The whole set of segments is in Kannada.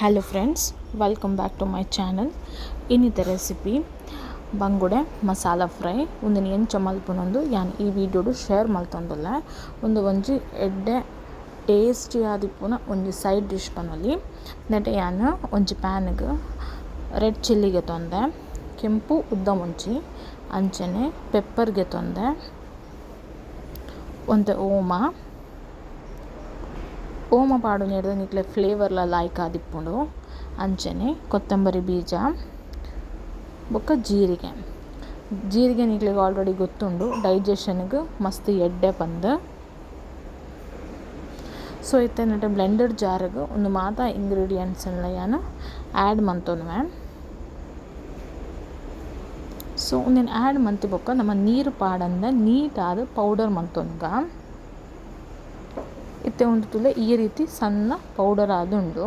Hello friends welcome back to my channel ಇನ್ನಿತ recipe ಬಂಗುಡೆ, ಮಸಾಲ ಫ್ರೈ, ಒಂದು ಎಂಚ ಮಲ್ಪನೊಂದು ಯಾನ್ ಈ ವಿಡಿಯೋಡು ಶೇರ್ ಮಲ್ತೊಂದುಲ್ಲ ಒಂದು ಒಂಜಿ ಎಡ್ಡೆ ಟೇಸ್ಟಿ ಆದಿಪ್ಪುನ ಒಂಜಿ ಸೈಡ್ ಡಿಶ್ ಪನೊಲಿ. ನೆಟೆ ಯಾನ್ ಒಂಜಿ ಪ್ಯಾನ್ಗೆ ರೆಡ್ ಚಿಲ್ಲಿಗೆ ತೊಂದೆ, ಕೆಂಪು ಉದ್ದ ಮುಂಚಿ, ಅಂಚನೆ ಪೆಪ್ಪರ್ಗೆ ತೊಂದೆ ಒಂದು ಓಮ ಪಾಡು ನೆಡ್ದೆ ನಿಕ್ಲೆ ಫ್ಲೇವರ್ಲ ಲಾಯ್ಕ್ ಆದಿಪ್ಪುಂಡು ಅಂಚನೆ ಕೊತ್ತಂಬರಿ ಬೀಜ, ಬೊಕ್ಕ ಜೀರಿಗೆ. ಜೀರಿಗೆ ನಿಕ್ಲೆಗ್ ಆಲ್ರೆಡಿ ಗೊತ್ತುಂಡು. ಡೈಜೆಷನ್ಗೆ ಮಸ್ತ್ ಎಡ್ಡೆ ಪಂದ್. ಸೊ ಇತ್ತೆ ಬ್ಲೆಂಡರ್ ಜಾರ್ಗ್ ಒಂದು ಮಾತ ಇಂಗ್ರೀಡಿಯೆಂಟ್ಸ್ನ ಯಾನ್ ಆ್ಯಡ್ ಮಂತೊನ್ವೆ ಸೊ ಉಂದೆನ್ ಆ್ಯಡ್ ಮಂತಿ ಬೊಕ್ಕ ನಮ್ಮ ನೀರು ಪಾಡಂದ ನೀಟಾದ ಪೌಡರ್ ಮಂತೊನ್ಗ. ಇತ್ತೆ ಒಂದು ತುಲೆ ಈ ರೀತಿ ಸಣ್ಣ ಪೌಡರ್ ಆದುಂಡು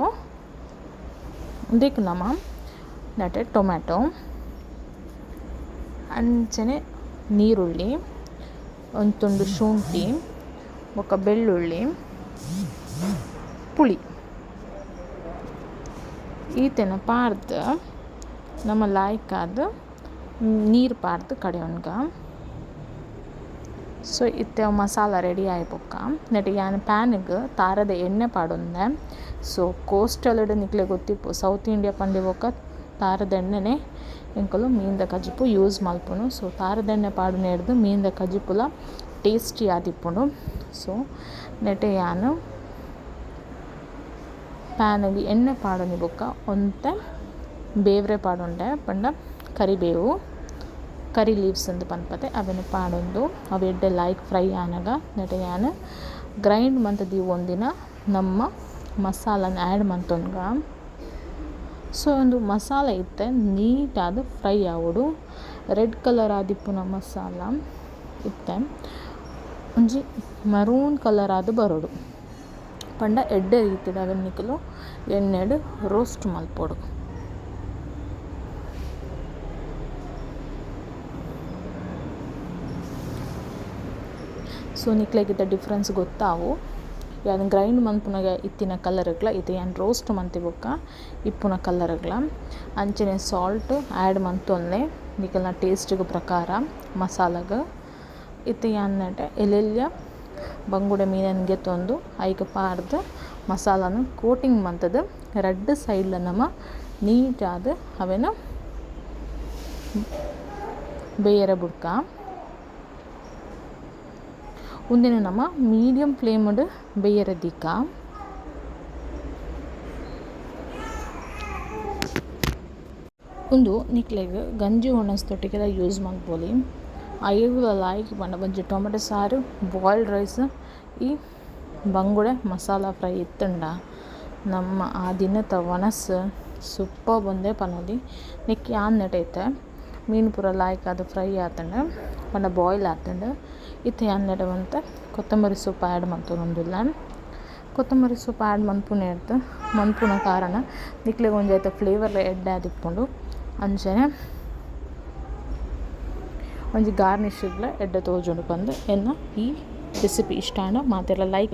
ದಿಕ್ ನಮ ನಟೆ ಟೊಮ್ಯಾಟೊ. ಅಂಚನೆ ನೀರುಳ್ಳಿ ಒಂದು ತುಂಡು ಶುಂಠಿ, ಒಕ್ಕ ಬೆಳ್ಳುಳ್ಳಿ, ಪುಳಿ. ಈತೆನ ಪಾರ್ದು ನಮ್ಮ ಲಾಯ್ಕಾದ ನೀರು ಪಾರ್ದು ಕಡೆಯೊನ್ಗ ಸೊ ಇತ್ತೆ ಮಸಾಲ ರೆಡಿ ಆಯ್ಪೊಕ್ಕ ನೆಟ್ ಯಾನ್ ಪ್ಯಾನ್ಗ್ ತಾರದ ಎಣ್ಣೆ ಪಾಡೊಂದೆ ಸೊ ಕೋಸ್ಟಲ್ಡ್ ನಿಕ್ಲೆ ಗೊತ್ತಿಪ್ಪು ಸೌತ್ ಇಂಡಿಯಾ ಪಂಡಿ ಬೊಕ್ಕ ತಾರದ ಎಣ್ಣೆನೆ ಎಂಕಲು ಮೀನ್ದ ಕಜಿಪು ಯೂಸ್ ಮಲ್ಪುನು ಸೊ ತಾರದ ಎಣ್ಣೆ ಪಾಡು ನೆಡ್ದು ಮೀನ್ದ ಕಜಿಪುಲ ಟೇಸ್ಟಿ ಆದಿಪ್ಪುಂಡು ಸೊ ನೆಟೆ ಯಾನ್ ಪ್ಯಾನ್ಗ್ ಎಣ್ಣೆ ಪಾಡೊಂದಿ ಬೊಕ್ಕ ಒಂತೆ ಬೇವ್ರೆ ಪಾಡೊಂಡೆ ಪಂಡ ಕರಿಬೇವು ಕರಿ ಲೀವ್ಸ್ ಅಂದ್ ಪನ್ಪತೆ ಅವೆನ್ ಪಾಡೊಂದು. ಅವು ಎಡ್ಡೆ ಲೈಕ್ ಫ್ರೈ ಆನಗ ನೆಟೆಯಾನ ಗ್ರೈಂಡ್ ಮಂತದಿ ಒಂದಿನ, ನಮ್ಮ ಮಸಾಲನ ಆ್ಯಡ್ ಮಂತೊನ್ಗ. ಸೊ ಒಂದು ಮಸಾಲ ಇತ್ತೆ, ನೀಟಾದ ಫ್ರೈ ಆವೊಡು. ರೆಡ್ ಕಲರ್ ಆದಿಪ್ಪುನ ಮಸಾಲ ಇತ್ತೆ. ಒಂಜಿ ಮರೂನ್ ಕಲರ್ ಆದ್ ಬರೋಡು. ಪಂಡ ಎಡ್ಡೆ ರೀತಿದಾಗ ಎಣ್ಣೆಡು ಎಣ್ಣೆಡ್ ರೋಸ್ಟ್ ಮಲ್ಪೊಡು. ಸೊ ನಿಕ್ಲೆಗಿದ್ದ ಡಿಫ್ರೆನ್ಸ್ ಗೊತ್ತಾವು. ಯಾನ್ ಗ್ರೈಂಡ್ ಮನ್ಪುನಗ ಇತ್ತಿನ ಕಲರ್ಗ್ಲ ಇದು ಏನು ರೋಸ್ಟ್ ಮಂತಿ ಬೊಕ್ಕ ಇಪ್ಪುನ ಕಲರ್ಗ್ಲ ಅಂಚನೆ ಸಾಲ್ಟ್ ಆ್ಯಡ್ ಮಂತೊನ್ನೆ ನಿಕಲ್ನ ಟೇಸ್ಟ್ಗ್ ಪ್ರಕಾರ, ಮಸಾಲಗ. ಇತ್ತು ಯಾನ್ ನೆಟೆ, ಎಲೆಲ್ಯ, ಬಂಗುಡೆ ಮೀನನ್ಗೆ ತಂದು ಐಕೆ ಪಾರ್ದ ಮಸಾಲಾನ ಕೋಟಿಂಗ್ ಮಂತದ ರೆಡ್ ಸೈಡ್ಲ ನಮ ನೀಟಾದ ಅವೆನ್ ಬೇಯರ ಬುಡ್ಕ. ಉಂದೆನ ನಮ ಮೀಡಿಯಂ ಫ್ಲೇಮ್ಡ್ ಬೇಯರೆ ದಿಕ್ಕ. ಉಂದು ನಿಕ್ಲೆಗ್ ಗಂಜಿ ಒಣಸ್ತೊಟ್ಟಿಗೆಲ ಯೂಸ್ ಮಾಡ್ಬೋದು ಐಗುಲ ಲಾಯ್ಕ್ ಬಣ್ಣ ಬಂಜಿ ಟೊಮೆಟೊ ಸಾರು ಬಾಯ್ಲ್ಡ್ ರೈಸ್ ಈ ಬಂಗುಡೆ ಮಸಾಲ ಫ್ರೈ ಇತ್ತಂಡ. ನಮ್ಮ ಆ ದಿನ ಒಣಸ್ ಸೂಪರ್ ಬಂದೇ ಪನೊಲಿ. ನಿಕ್ ಯಾನ್ ನೆಟೈತೆ? ಮೀನು ಪೂರ ಲಾಯ್ಕ್ ಆದ್ ಫ್ರೈ ಆತಂಡ ಪಂಡ ಬಾಯ್ಲ್ ಆತಂಡ. ಇತ್ತೆ ಯಾನ್ ನೆಟೆ ಒಂತೆ ಕೊತ್ತಂಬರಿ ಸೊಪ್ಪು ಆ್ಯಡ್ ಮಂತೊಂದುಲ್ಲ ಕೊತ್ತಂಬರಿ ಸೊಪ್ಪು ಆ್ಯಡ್ ಮನ್ಪುನೆರ್ದ್ ಮನ್ಪುನ ಕಾರಣ ನಿಕ್ಲೆಗ್ ಒಂಜಿ ಐತ ಫ್ಲೇವರ್ಲ ಎಡ್ಡೆ ಆದಿಪ್ಪುಂಡು ಅಂಚನೆ ಒಂಜಿ ಗಾರ್ನಿಷ್ಗ್ಲ ಎಡ್ಡೆ ತೋಜುಂಡು ಪಂದ್ ಎನ್ನ ಈ ರೆಸಿಪಿ ಇಷ್ಟ ಆಂಡ ಮಾತೆರ್ಲ ಲೈಕ್